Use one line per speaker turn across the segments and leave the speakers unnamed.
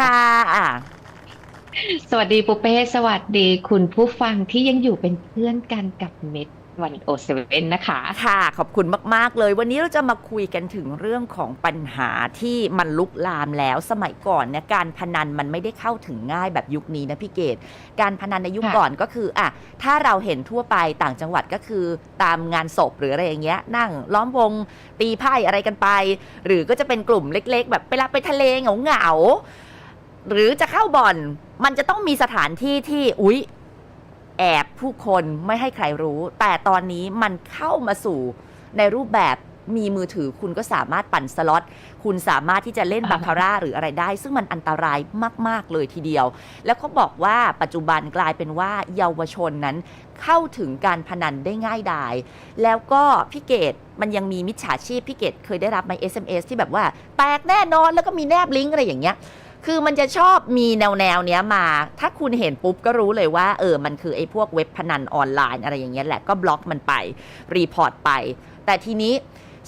ค่ะ
สวัสดีปุเป้ สวัสดีคุณผู้ฟังที่ยังอยู่เป็นเพื่อนกันกับเม็ดวันโอเซเว่นนะคะ
ค่ะ ขอบคุณมาก ๆ เลย วันนี้เราจะมาคุยกันถึงเรื่องของปัญหาที่มันลุกลามแล้วสมัยก่อนเนี่ยการพนันมันไม่ได้เข้าถึงง่ายแบบยุคนี้นะพี่เกดการพนันในยุค
ค่ะ
ก่อนก็คืออะถ้าเราเห็นทั่วไปต่างจังหวัดก็คือตามงานศพหรืออะไรอย่างเงี้ย นั่งล้อมวงตีไพ่อะไรกันไป หรือก็จะเป็นกลุ่มเล็ก ๆ แบบไปละไปทะเลเหงาๆ หรือจะเข้าบ่อน มันจะต้องมีสถานที่ที่อุ๊ย แอบผู้คนไม่ให้ใครรู้ แต่ตอนนี้มันเข้ามาสู่ในรูปแบบมีมือถือคุณก็สามารถปั่นสล็อต คุณสามารถที่จะเล่นบาคาร่าหรืออะไรได้ ซึ่งมันอันตรายมาก ๆ เลยทีเดียว แล้วเขาบอกว่าปัจจุบันกลายเป็นว่าเยาวชนนั้นเข้าถึงการพนันได้ง่ายดาย แล้วก็พี่เกดมันยังมีมิจฉาชีพพี่เกดเคยได้รับไหม SMS ที่แบบว่า แตกแน่นอนแล้วก็มีแนบลิงก์อะไรอย่างเงี้ย คือมันจะชอบมีแนวแนวๆเนี้ยมา ถ้าคุณเห็นปุ๊บก็รู้เลยว่า เออ มันคือไอ้พวกเว็บพนันออนไลน์อะไรอย่างเงี้ยแหละ ก็บล็อกมันไป รีพอร์ตไป แต่ทีนี้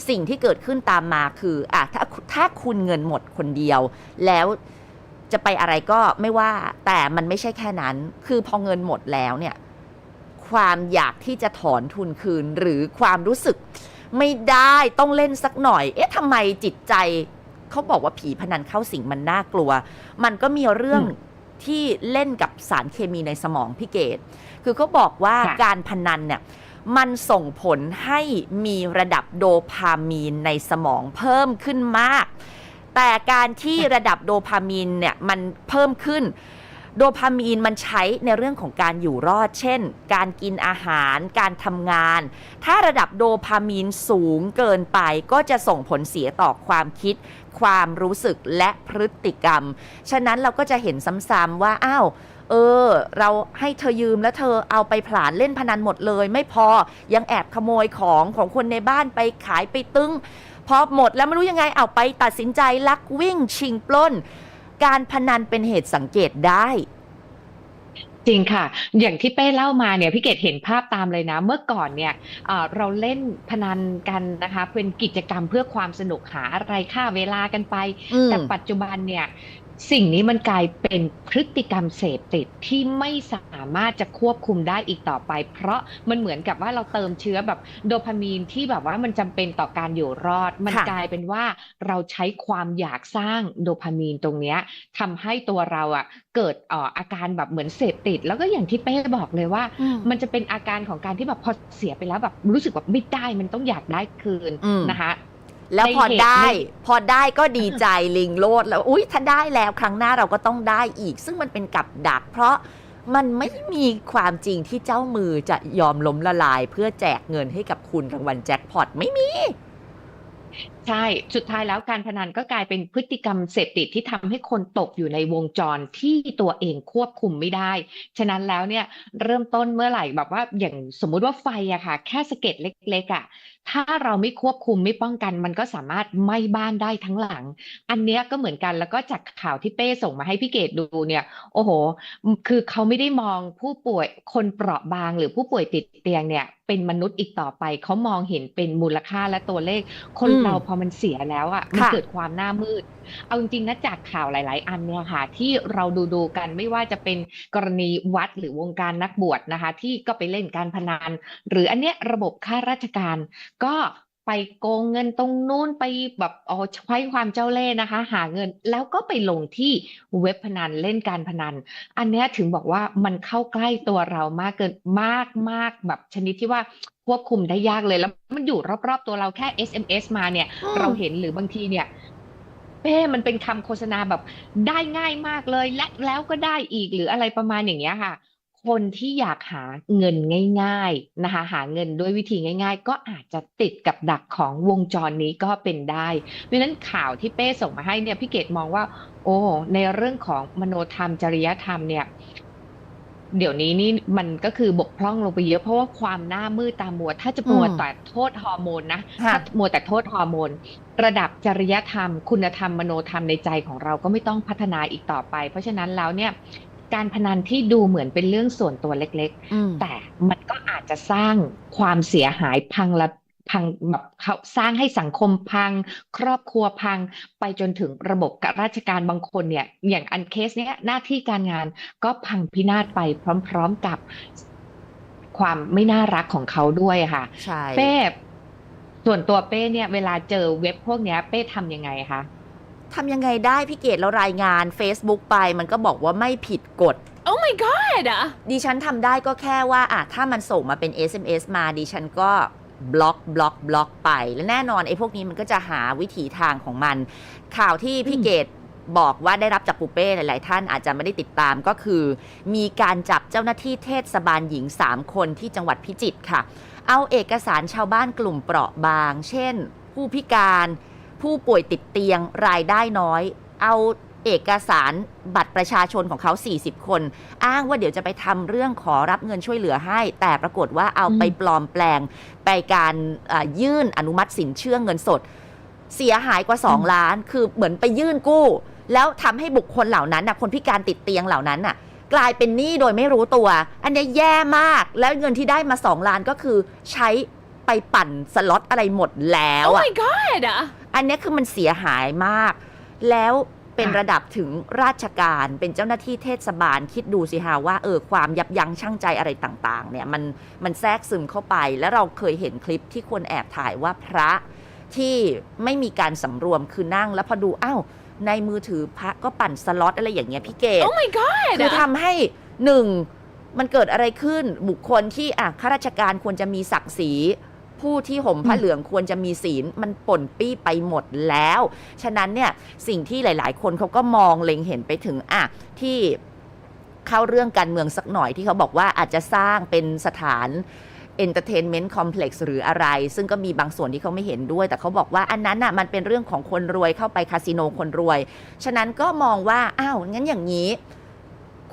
สิ่งที่เกิดขึ้นตามมาคืออะถ้าถ้าคุณเงินหมดคนเดียว แล้วจะไปอะไรก็ไม่ว่า แต่มันไม่ใช่แค่นั้น คือพอเงินหมดแล้วเนี่ย ความอยากที่จะถอนทุนคืนหรือความรู้สึกไม่ได้ต้องเล่นสักหน่อย เอ๊ะทำไมจิตใจ เขาบอกว่าผีพนันเข้าสิงมันน่ากลัว มันก็มีเรื่อง
อืม
ที่เล่นกับสารเคมีในสมองพี่เกดคือเขาบอกว่า
ค่ะ
การพนันเนี่ยมันส่งผลให้มีระดับโดพามีนในสมองเพิ่มขึ้นมาก แต่การที่ระดับโดพามีนเนี่ยมันเพิ่มขึ้น โดพามีนมันใช้ในเรื่องของการอยู่รอด เช่น การกินอาหาร การทำงาน ถ้าระดับโดพามีนสูงเกินไปก็จะส่งผลเสียต่อความคิด ความรู้สึกและพฤติกรรม ฉะนั้นเราก็จะเห็นซ้ำๆว่าอ้าวเออ เราให้เธอยืมแล้วเธอเอาไปผลานเล่นพนันหมดเลย ไม่พอยังแอบขโมยของของคนในบ้านไปขายไปตึ้งพอหมดแล้วไม่รู้ยังไงเอาไปตัดสินใจลักวิ่งชิงปล้น การพนันเป็นเหตุสังเกตได้
จริงค่ะ อย่างที่เป้เล่ามาเนี่ยพี่เกดเห็นภาพตามเลยนะ เมื่อก่อนเนี่ยเอ่อเราเล่นพนันกันนะคะ เป็นกิจกรรมเพื่อความสนุกหาอะไรค่าเวลากันไป
อืม
แต่ปัจจุบันเนี่ย สิ่งนี้มันกลายเป็นพฤติกรรมเสพติดที่ไม่สามารถจะควบคุมได้อีกต่อไป เพราะมันเหมือนกับว่าเราเติมเชื้อแบบโดพามีนที่แบบว่ามันจำเป็นต่อการอยู่รอด มัน
ค่ะ
กลายเป็นว่าเราใช้ความอยากสร้างโดพามีนตรงเนี้ยทำให้ตัวเราอะเกิดเอ่ออาการแบบเหมือนเสพติด แล้วก็อย่างที่เป้บอกเลยว่า มันจะเป็นอาการของการที่แบบพอเสียไปแล้วแบบรู้สึกแบบไม่ได้มันต้องอยากได้คืน
อืม
นะคะ
แล้วพอ
ในเหตุ
ได้
ใน
พอได้ก็ดีใจลิงโลดแล้วอุ้ยถ้าได้แล้วครั้งหน้าเราก็ต้องได้อีก ซึ่งมันเป็นกับดัก เพราะมันไม่มีความจริงที่เจ้ามือจะยอมล้มละลาย เพื่อแจกเงินให้กับคุณรางวัลแจ็คพอตไม่มี
ใช่ สุดท้ายแล้วการพนันก็กลายเป็นพฤติกรรมเสพติดที่ทำให้คนตกอยู่ในวงจรที่ตัวเองควบคุมไม่ได้ ฉะนั้นแล้วเนี่ยเริ่มต้นเมื่อไหร่แบบว่าอย่างสมมุติว่าไฟอะค่ะ แค่สะเก็ดเล็ก ๆอะถ้าเราไม่ควบคุมไม่ป้องกัน มันก็สามารถไหม้บ้านได้ทั้งหลัง อันเนี้ยก็เหมือนกันแล้วก็จากข่าวที่เป้ส่งมาให้พี่เกดดูเนี่ย โอ้โห คือเขาไม่ได้มองผู้ป่วยคนเปราะบางหรือผู้ป่วยติดเตียงเนี่ย เป็นมนุษย์อีกต่อไปเขามองเห็นเป็นมูลค่าและตัวเลข คนเราพอมันเสียแล้วอะมัน
ค่ะ
เกิดความหน้ามืด เอาจริงๆนะจากข่าวหลาย ๆ อันเนี่ยค่ะ ที่เราดูดูๆกันไม่ว่าจะเป็นกรณีวัดหรือวงการนักบวชนะคะ ที่ก็ไปเล่นการพนันหรืออันเนี้ยระบบข้าราชการ ก็ไปโกงเงินตรงนู้นไปแบบอ๋อใช้ความเจ้าเล่ห์นะคะ หาเงินแล้วก็ไปลงที่เว็บพนันเล่นการพนัน อันเนี้ยถึงบอกว่ามันเข้าใกล้ตัวเรามากเกินมากมากแบบชนิดที่ว่าควบคุมได้ยากเลยแล้วมัน อยู่รอบๆ ตัวเราแค่ SMS มาเนี่ย
อืม
เราเห็นหรือบางทีเนี่ยเป้มันเป็นคำโฆษณาแบบได้ง่ายมากเลยและแล้วก็ได้อีกหรืออะไรประมาณอย่างเงี้ยค่ะ คนที่อยากหาเงินง่ายๆนะคะหาเงินด้วยวิธีง่าย ๆ ก็อาจจะติดกับดักของวงจรนี้ก็เป็นได้ เพราะฉะนั้นข่าวที่เป้ส่งมาให้เนี่ยพี่เกดมองว่า โอ้ในเรื่องของมโนธรรมจริยธรรมเนี่ย เดี๋ยวนี้นี่มันก็คือบกพร่องลงไปเยอะเพราะว่าความหน้ามืดตามัว ถ้าจะมัว
อืม
แต่โทษฮอร์โมนนะ
ค่ะ
ถ้ามัวแต่โทษฮอร์โมน ระดับจริยธรรม คุณธรรมมโนธรรมในใจของเราก็ไม่ต้องพัฒนาอีกต่อไป เพราะฉะนั้นแล้วเนี่ยการพนันที่ดูเหมือนเป็นเรื่องส่วนตัวเล็ก
อืม
ๆแต่มันก็อาจจะสร้างความเสียหายพังละ พังแบบเขาสร้างให้สังคมพัง ครอบครัวพังไปจนถึงระบบราชการบางคนเนี่ย อย่างอันเคสเนี้ยหน้าที่การงานก็พังพินาศไปพร้อม ๆกับความไม่น่ารักของเขาด้วยค่ะ
ใช่
เป้ส่วนตัวเป้เนี่ย เวลาเจอเว็บพวกเนี้ย เป้ทำยังไงคะ
ทำยังไงได้พี่เกดเรารายงาน Facebook ไปมันก็บอกว่าไม่ผิดกฎ
Oh my god!
ดิฉันทำได้ก็แค่ว่าอะถ้ามันส่งมาเป็น SMS มาดิฉันก็ บล็อกบล็อกบล็อกไป และแน่นอนไอ้พวกนี้มันก็จะหาวิถีทางของมัน ข่าวที่พี่เกดบอกว่าได้รับจากปูเป้หลาย ๆ ท่านอาจจะไม่ได้ติดตามก็คือ มีการจับเจ้าหน้าที่เทศบาลหญิง 3 คนที่จังหวัดพิจิตรค่ะ เอาเอกสารชาวบ้านกลุ่มเปราะบาง เช่น ผู้พิการ ผู้ป่วยติดเตียงรายได้น้อย เอา เอกสารบัตรประชาชนของเขา 40 คน อ้างว่าเดี๋ยวจะไปทำเรื่องขอรับเงินช่วยเหลือให้ แต่ปรากฏว่าเอาไป
อืม
ปลอมแปลง ไปการเอ่อยื่นอนุมัติสินเชื่อเงินสด เสียหายกว่า 2 ล้าน คือเหมือนไปยื่นกู้ แล้วทำให้บุคคลเหล่านั้นนะคนพิการติดเตียงเหล่านั้นน่ะกลายเป็นหนี้โดยไม่รู้ตัว อันเนี้ยแย่มาก แล้วเงินที่ได้มา 2 ล้านก็คือใช้ไปปั่นสล็อตอะไรหมดแล้ว
Oh
อะ
my god!
อันเนี้ยคือมันเสียหายมาก แล้ว เป็น
ค่ะ
ระดับถึงราชการ เป็นเจ้าหน้าที่เทศบาลคิดดูสิฮะว่าเออความยับยั้งชั่งใจอะไรต่างๆ เนี่ยมันมันแทรกซึมเข้าไป แล้วเราเคยเห็นคลิปที่คนแอบถ่ายว่าพระที่ไม่มีการสำรวมคือนั่งแล้วพอดูอ้าวในมือถือพระก็ปั่นสล็อตอะไรอย่างเงี้ยพี่เกด
Oh my god!
คือทำให้หนึ่งมันเกิดอะไรขึ้นบุคคลที่อะข้าราชการควรจะมีศักดิ์ศรี ผู้ที่ห่มผ้า
อืม
เหลืองควรจะมีศีลมันป่นปี้ไปหมดแล้ว ฉะนั้นเนี่ยสิ่งที่หลาย ๆ คนเขาก็มองเล็งเห็นไปถึงอะที่เข้าเรื่องการเมืองสักหน่อยที่เขาบอกว่าอาจจะสร้างเป็นสถาน Entertainment Complex หรืออะไร ซึ่งก็มีบางส่วนที่เขาไม่เห็นด้วย แต่เขาบอกว่าอันนั้นน่ะมันเป็นเรื่องของคนรวยเข้าไปคาสิโนคนรวย ฉะนั้นก็มองว่า อ้าว งั้นอย่างนี้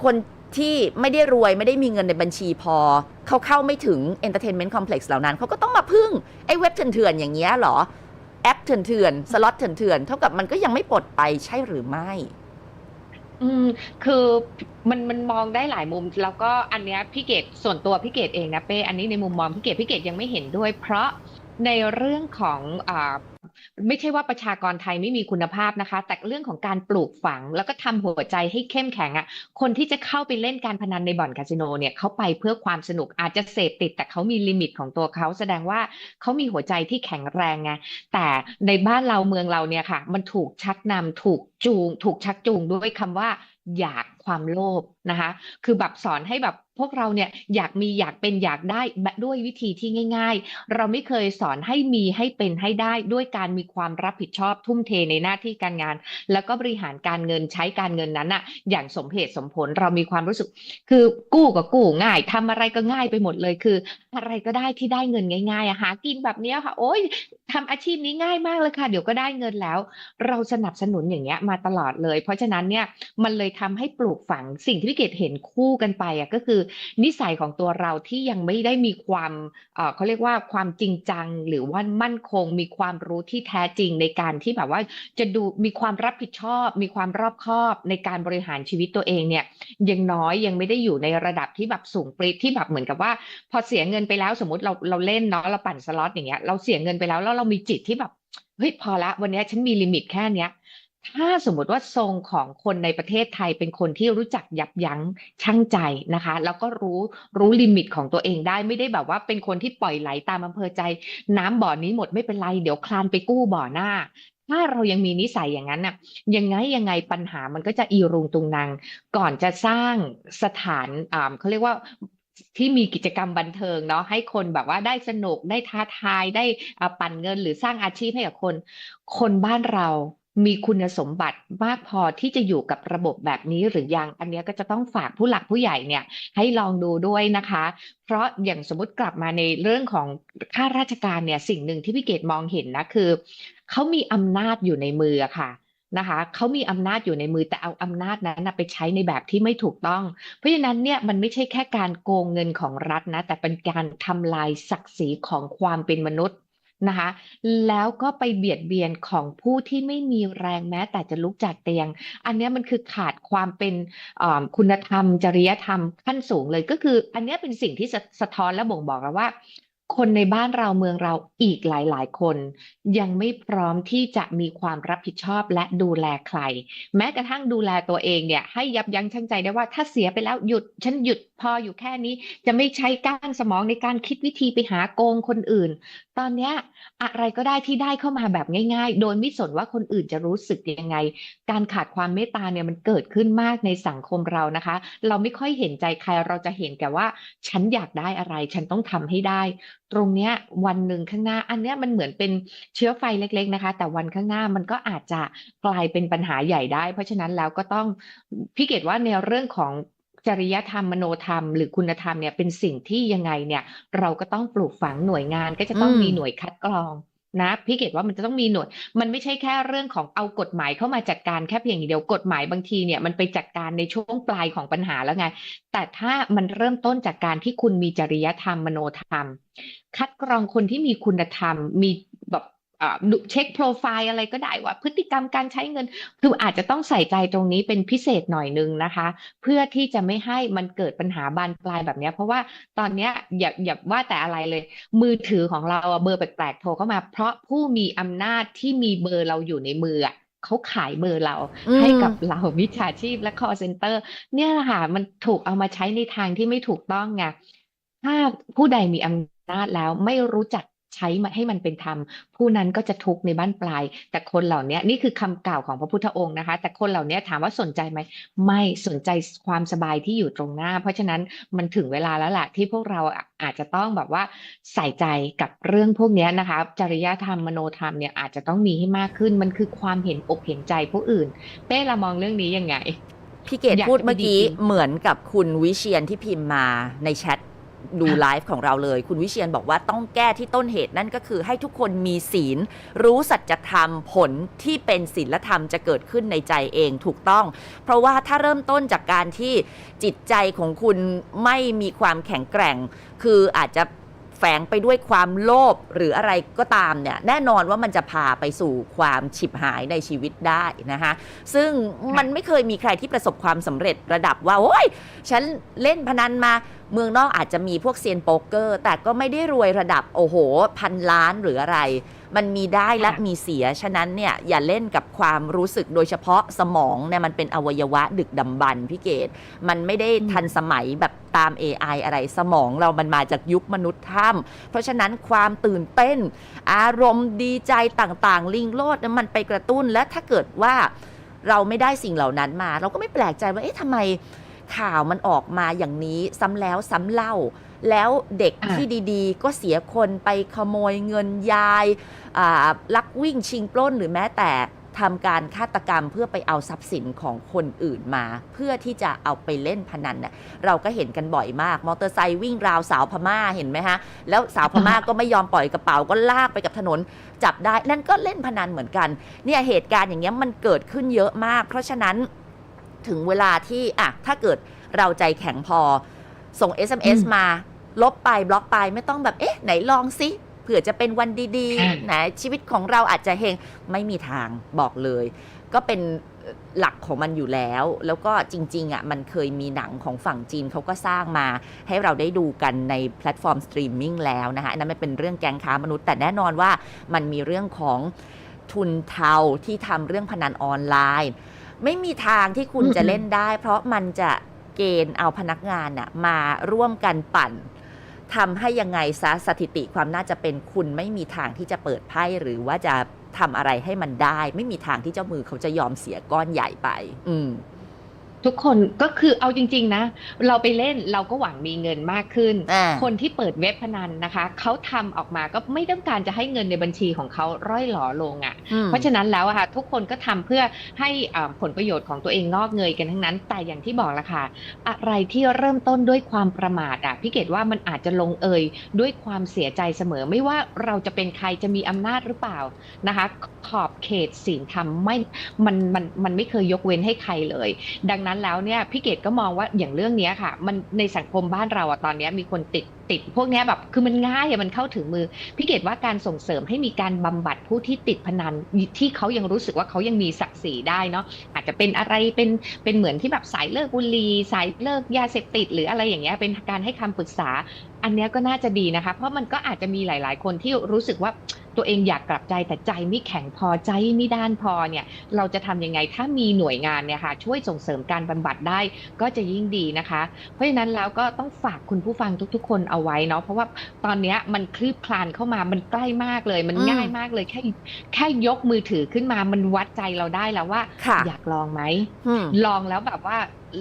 คน ที่ไม่ได้รวยไม่ได้มีเงินในบัญชีพอ เขาเข้าไม่ถึง Entertainment Complex เหล่านั้น เขาก็ต้องมาพึ่ง ไอ้เว็บเถื่อนๆอย่างเงี้ยเหรอ แอปเถื่อนๆสล็อตเถื่อนๆเท่ากับมันก็ยังไม่ปลดไปใช่หรือไม่
อืมคือมันมันมองได้หลายมุม แล้วก็อันเนี้ยพี่เกดส่วนตัวพี่เกดเองนะเป้อันนี้ในมุมมองพี่เกดพี่เกดยังไม่เห็นด้วย เพราะในเรื่องของอ่า ไม่ใช่ว่าประชากรไทยไม่มีคุณภาพนะคะ แต่เรื่องของการปลูกฝัง แล้วก็ทำหัวใจให้เข้มแข็งอะ คนที่จะเข้าไปเล่นการพนันในบ่อนคาสิโนเนี่ยเขาไปเพื่อความสนุกอาจจะเสพติด แต่เขามีลิมิตของตัวเขาแสดงว่าเขามีหัวใจที่แข็งแรงไงแต่ในบ้านเราเมืองเราเนี่ยค่ะ มันถูกชักนำถูกจูง ถูกชักจูงด้วยคำว่าอยากความโลภนะคะ คือแบบสอนให้แบบพวกเราเนี่ยอยากมีอยากเป็นอยากได้ด้วยวิธีที่ง่าย ๆ เราไม่เคยสอนให้มีให้เป็นให้ได้ด้วยการมีความรับผิดชอบทุ่มเทในหน้าที่การงาน แล้วก็บริหารการเงินใช้การเงินนั้นอะอย่างสมเหตุสมผลเรามีความรู้สึก คือกู้ก็กู้ง่ายทำอะไรก็ง่ายไปหมดเลยคือ อะไรก็ได้ที่ได้เงินง่ายๆอะหากินแบบเนี้ยค่ะ โอ้ยทำอาชีพนี้ง่ายมากเลยค่ะ เดี๋ยวก็ได้เงินแล้ว เราสนับสนุนอย่างเงี้ยมาตลอดเลย เพราะฉะนั้นเนี่ยมันเลยทำให้ปลูกฝังสิ่งที่พี่เกดเห็นคู่กันไปอะก็คือนิสัยของตัวเราที่ยังไม่ได้มีความเขาเรียกว่าความจริงจัง หรือว่ามั่นคง มีความรู้ที่แท้จริงในการที่แบบว่าจะดูมีความรับผิดชอบ มีความรอบคอบในการบริหารชีวิตตัวเองเนี่ยยังน้อยยังไม่ได้อยู่ในระดับที่แบบสูงปรี๊ดที่แบบเหมือนกับว่า พอเสียเงินไปแล้วสมมติเราเราเล่นเนาะเราปั่นสล็อตอย่างเงี้ยเราเสียเงินไปแล้วแล้วเรามีจิตที่แบบเฮ้ยพอละวันนี้ฉันมีลิมิตแค่เนี้ย ถ้าสมมติว่าทรงของคนในประเทศไทยเป็นคนที่รู้จักยับยั้งชั่งใจนะคะ แล้วก็รู้รู้ลิมิตของตัวเองได้ไม่ได้แบบว่าเป็นคนที่ปล่อยไหลตามอำเภอใจ น้ำบ่อนี้หมดไม่เป็นไร เดี๋ยวคลานไปกู้บ่อหน้า ถ้าเรายังมีนิสัยอย่างนั้นน่ะยังไงยังไงปัญหามันก็จะอีรุงตุงนางก่อนจะสร้างสถานอ่าเขาเรียกว่าที่มีกิจกรรมบันเทิงเนาะให้คนแบบว่าได้สนุกได้ท้าทายได้ปั่นเงินหรือสร้างอาชีพให้กับคน คนบ้านเรา มีคุณสมบัติมากพอที่จะอยู่กับระบบแบบนี้หรือยัง อันเนี้ยก็จะต้องฝากผู้หลักผู้ใหญ่เนี่ยให้ลองดูด้วยนะคะ เพราะอย่างสมมติกลับมาในเรื่องของข้าราชการเนี่ยสิ่งหนึ่งที่พี่เกดมองเห็นนะคือเขามีอำนาจอยู่ในมือค่ะนะคะเขามีอำนาจอยู่ในมือแต่เอาอำนาจนั้นไปใช้ในแบบที่ไม่ถูกต้อง เพราะฉะนั้นเนี่ยมันไม่ใช่แค่การโกงเงินของรัฐนะแต่เป็นการทำลายศักดิ์ศรีของความเป็นมนุษย์ นะคะ แล้วก็ไปเบียดเบียนของผู้ที่ไม่มีแรงแม้แต่จะลุกจากเตียง อันนี้มันคือขาดความเป็นคุณธรรม จริยธรรมขั้นสูงเลยก็คือ อันนี้เป็นสิ่งที่สะสะท้อนและบ่งบอกว่า คนในบ้านเราเมืองเราอีกหลายๆ คน ยังไม่พร้อมที่จะมีความรับผิดชอบและดูแลใคร แม้กระทั่งดูแลตัวเองเนี่ยให้ยับยั้งชั่งใจได้ว่าถ้าเสียไปแล้วหยุด ฉันหยุดพออยู่แค่นี้ จะไม่ใช้ก้านสมองในการคิดวิธีไปหาโกงคนอื่น ตอนเนี้ยอะไรก็ได้ที่ได้เข้ามาแบบง่าย ๆ โดยไม่สนว่าคนอื่นจะรู้สึกยังไง การขาดความเมตตาเนี่ยมันเกิดขึ้นมากในสังคมเรานะคะ เราไม่ค่อยเห็นใจใครเราจะเห็นแต่ว่า ฉันอยากได้อะไร ฉันต้องทำให้ได้ตรงเนี้ยวันหนึ่งข้างหน้า อันเนี้ยมันเหมือนเป็นเชื้อไฟเล็ก ๆนะคะ แต่วันข้างหน้ามันก็อาจจะกลายเป็นปัญหาใหญ่ได้ เพราะฉะนั้นแล้วก็ต้องพี่เกดว่าในเรื่องของจริยธรรมมโนธรรมหรือคุณธรรมเนี่ยเป็นสิ่งที่ยังไงเนี่ย เราก็ต้องปลูกฝังหน่วยงานก็จะต้อง
อืม
มีหน่วยคัดกรอง นะพี่เกดว่ามันจะต้องมีหน่วย มันไม่ใช่แค่เรื่องของเอากฎหมายเข้ามาจัดการแค่เพียงอย่างเดียวกฎหมายบางทีเนี่ยมันไปจัดการในช่วงปลายของปัญหาแล้วไง แต่ถ้ามันเริ่มต้นจากการที่คุณมีจริยธรรมมโนธรรม คัดกรองคนที่มีคุณธรรมมี เช็คโปรไฟล์อะไรก็ได้ว่า พฤติกรรมการใช้เงิน คืออาจจะต้องใส่ใจตรงนี้เป็นพิเศษหน่อยนึงนะคะ เพื่อที่จะไม่ให้มันเกิดปัญหาบานปลายแบบเนี้ยเพราะว่าตอนเนี้ยอย่าอย่าว่าแต่อะไรเลย มือถือของเราอะเบอร์แปลกๆโทรเข้ามา เพราะผู้มีอำนาจที่มีเบอร์เราอยู่ในมืออะเขาขายเบอร์เรา
อืม
ให้กับเรามิจฉาชีพและ call center เนี่ยแหละค่ะมันถูกเอามาใช้ในทางที่ไม่ถูกต้องไงถ้าผู้ใดมีอำนาจแล้วไม่รู้จัก ใช้มันให้มันเป็นธรรมผู้นั้นก็จะทุกข์ในบ้านปลาย แต่คนเหล่านี้นี่คือคำกล่าวของพระพุทธองค์นะคะ แต่คนเหล่านี้ถามว่าสนใจไหมไม่สนใจความสบายที่อยู่ตรงหน้า เพราะฉะนั้นมันถึงเวลาแล้วล่ะที่พวกเราอะอาจจะต้องแบบว่าใส่ใจกับเรื่องพวกเนี้ยนะคะ จริยธรรมมโนธรรมเนี่ยอาจจะต้องมีให้มากขึ้นมันคือความเห็นอกเห็นใจผู้อื่นเป้เรามองเรื่องนี้ยังไง
พี่เกด
อยาก
พูด
จะ
เมื่อกี้
ดีจริง
เหมือนกับคุณวิเชียนที่พิมพ์มาในแชท ดูไลฟ์ของเราเลย คุณวิเชียนบอกว่าต้องแก้ที่ต้นเหตุนั่นก็คือให้ทุกคนมีศีล รู้สัจธรรมผลที่เป็นศีลธรรมจะเกิดขึ้นในใจเองถูกต้อง เพราะว่าถ้าเริ่มต้นจากการที่จิตใจของคุณไม่มีความแข็งแกร่ง คืออาจจะ ฝงไปด้วยความโลภหรืออะไรก็ตามเนี่ยแน่นอนว่ามันจะพาไปสู่ความฉิบหายในชีวิตได้นะคะซึ่งมันไม่เคยมีใครที่ประสบความสำเร็จระดับว่าโอ้ยฉันเล่นพนันมาเมืองนอกอาจจะมีพวกเซียนโป๊กเกอร์ แต่ก็ไม่ได้รวยระดับโอ้โห พันล้านหรืออะไร มันมีได้และ
ค่ะ
มีเสีย ฉะนั้นเนี่ยอย่าเล่นกับความรู้สึกโดยเฉพาะสมองเนี่ยมันเป็นอวัยวะดึกดำบรรพ์พี่เกดมันไม่ได้ทันสมัยแบบตาม AI อะไรสมองเรามันมาจากยุคมนุษย์ถ้ำเพราะฉะนั้นความตื่นเต้น อารมณ์ดีใจต่างๆ ลิงโลดนั้นมันไปกระตุ้นและถ้าเกิดว่าเราไม่ได้สิ่งเหล่านั้นมา เราก็ไม่แปลกใจว่าเอ๊ะทำไมข่าวมันออกมาอย่างนี้ซ้ำแล้วซ้ำเล่า แล้วเด็ก
อะ
ที่ดีๆ ก็เสียคนไปขโมยเงินยายอ่าลักวิ่งชิงปล้นหรือแม้แต่ทำการฆาตกรรมเพื่อไปเอาทรัพย์สินของคนอื่นมา เพื่อที่จะเอาไปเล่นพนันน่ะเราก็เห็นกันบ่อยมาก มอเตอร์ไซค์วิ่งราวสาวพม่าเห็นไหมฮะ แล้วสาวพม่าก็ไม่ยอมปล่อยกระเป๋าก็ลากไปกับถนน จับได้นั่นก็เล่นพนันเหมือนกัน เนี่ยเหตุการณ์อย่างเงี้ยมันเกิดขึ้นเยอะมาก เพราะฉะนั้นถึงเวลาที่อะถ้าเกิดเราใจแข็งพอส่ง SMS
อืม
มา ลบไปบล็อกไปไม่ต้องแบบเอ๊ะไหนลองซิเผื่อจะเป็นวันดี
ค่ะ
ๆไหนชีวิตของเราอาจจะเฮงไม่มีทางบอกเลย ก็เป็นหลักของมันอยู่แล้ว แล้วก็จริงๆอะมันเคยมีหนังของฝั่งจีนเขาก็สร้างมาให้เราได้ดูกันในแพลตฟอร์มสตรีมมิ่งแล้วนะคะอันนั้นมันเป็นเรื่องแก๊งค้ามนุษย์ แต่แน่นอนว่ามันมีเรื่องของทุนเทาที่ทำเรื่องพนันออนไลน์ ไม่มีทางที่คุณ
อืม
จะเล่นได้ เพราะมันจะเกณฑ์เอาพนักงานน่ะมาร่วมกันปั่น ทำให้ยังไงซะสถิติความน่าจะเป็นคุณไม่มีทางที่จะเปิดไพ่หรือว่าจะทำอะไรให้มันได้ ไม่มีทางที่เจ้ามือเขาจะยอมเสียก้อนใหญ่ไป อืม
ทุกคนก็คือเอาจริง ๆ นะ เราไปเล่นเราก็หวังมีเงินมากขึ้น
อ่า
คนที่เปิดเว็บพนันนะคะเขาทำออกมาก็ไม่ต้องการจะให้เงินในบัญชีของเขาร่อยหลอลงอะ่ะ
อืม
เพราะฉะนั้นแล้วอะค่ะทุกคนก็ทำเพื่อให้อ่าผลประโยชน์ของตัวเองงอกเงยกันทั้งนั้น แต่อย่างที่บอกละค่ะ อะไรที่เริ่มต้นด้วยความประมาทอะพี่เกดว่ามันอาจจะลงเอยด้วยความเสียใจเสมอ ไม่ว่าเราจะเป็นใครจะมีอำนาจหรือเปล่านะคะ ขอบเขตศีลธรรมไม่มันมันมันไม่เคยยกเว้นให้ใครเลย ดังนั้นแล้วเนี่ยพี่เกดก็มองว่าอย่างเรื่องนี้ค่ะ มันในสังคมบ้านเราอะตอนนี้มีคนติดติดพวกนี้แบบคือมันง่ายอะมันเข้าถึงมือพี่เกดว่าการส่งเสริมให้มีการบำบัดผู้ที่ติดพนันที่เขายังรู้สึกว่าเขายังมีศักดิ์ศรีได้เนาะอาจจะเป็นอะไรเป็นเป็นเหมือนที่แบบสายเลิกบุหรี่สายเลิกยาเสพติด หรืออะไรอย่างเงี้ยเป็นการให้คำปรึกษา อันนี้ก็น่าจะดีนะคะ เพราะมันก็อาจจะมีหลาย ๆ คนที่รู้สึกว่าตัวเองอยากกลับใจแต่ใจไม่แข็งพอใจไม่ด้านพอเนี่ยเราจะทำยังไงถ้ามีหน่วยงานเนี่ยค่ะช่วยส่งเสริมการบำบัดได้ก็จะยิ่งดีนะคะ เพราะฉะนั้นแล้วก็ต้องฝากคุณผู้ฟังทุก ๆ คนเอาไว้เนาะเพราะว่าตอนเนี้ยมันคลืบคลานเข้ามามันใกล้มากเลย มัน
อืม
ง่ายมากเลยแค่แค่ยกมือถือขึ้นมามันวัดใจเราได้แล้วว่า
ค่ะ
อยากลองไหม
อืม
ลองแล้วแบบว่า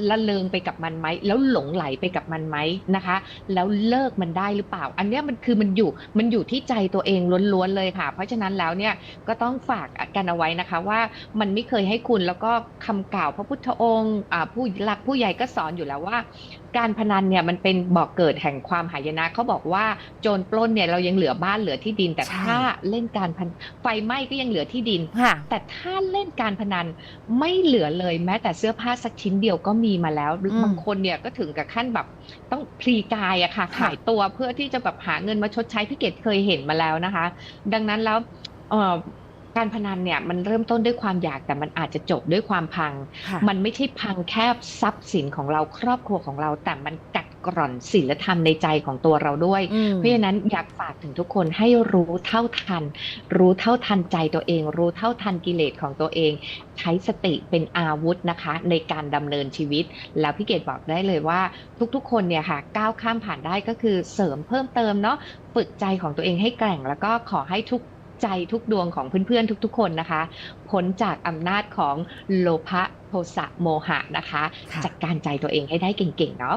ละเลงไปกับมันไหม แล้วหลงไหลไปกับมันไหมนะคะ แล้วเลิกมันได้หรือเปล่า อันเนี้ยมันคือมันอยู่มันอยู่ที่ใจตัวเองล้วนๆเลยค่ะ เพราะฉะนั้นแล้วเนี่ยก็ต้องฝากกันเอาไว้นะคะว่ามันไม่เคยให้คุณแล้วก็คำกล่าวพระพุทธองค์อ่าผู้หลักผู้ใหญ่ก็สอนอยู่แล้วว่า การพนันเนี่ยมันเป็นบ่อกเกิดแห่งความหายนะเขาบอกว่าโจรปล้นเนี่ยเรายังเหลือบ้านเหลือที่ดิน แต่
ใช่
ถ้าเล่นการพนันไฟไหม้ก็ยังเหลือที่ดิน
ค่ะ
แต่ถ้าเล่นการพนันไม่เหลือเลยแม้แต่เสื้อผ้าสักชิ้นเดียวก็มีมาแล้ว
อืม
บางคนเนี่ยก็ถึงกับขั้นแบบต้องพลีกายอะค่ะ
ค่ะ
ขายตัวเพื่อที่จะแบบหาเงินมาชดใช้พี่เกดเคยเห็นมาแล้วนะคะ ดังนั้นแล้วเอ่อการพนันเนี่ยมันเริ่มต้นด้วยความอยากแต่มันอาจจะจบด้วยความพัง
ค่ะ
มันไม่ใช่พังแค่ทรัพย์สินของเราครอบครัวของเรา แต่มันกัด กร่อนศีลธรรมในใจของตัวเราด้วย
อืม
เพราะฉะนั้นอยากฝากถึงทุกคนให้รู้เท่าทัน รู้เท่าทันใจตัวเอง รู้เท่าทันกิเลสของตัวเอง ใช้สติเป็นอาวุธนะคะ ในการดำเนินชีวิต แล้วพี่เกดบอกได้เลยว่า ทุกๆ คนเนี่ยค่ะก้าวข้ามผ่านได้ก็คือเสริมเพิ่มเติมเนาะฝึกใจของตัวเองให้แกร่ง แล้วก็ขอให้ทุกใจทุกดวงของเพื่อนๆทุกๆ คนนะคะพ้นจากอำนาจของโลภะโทสะโมหะนะคะ
ค่ะ
จัดการใจตัวเองให้ได้เก่งๆเนาะ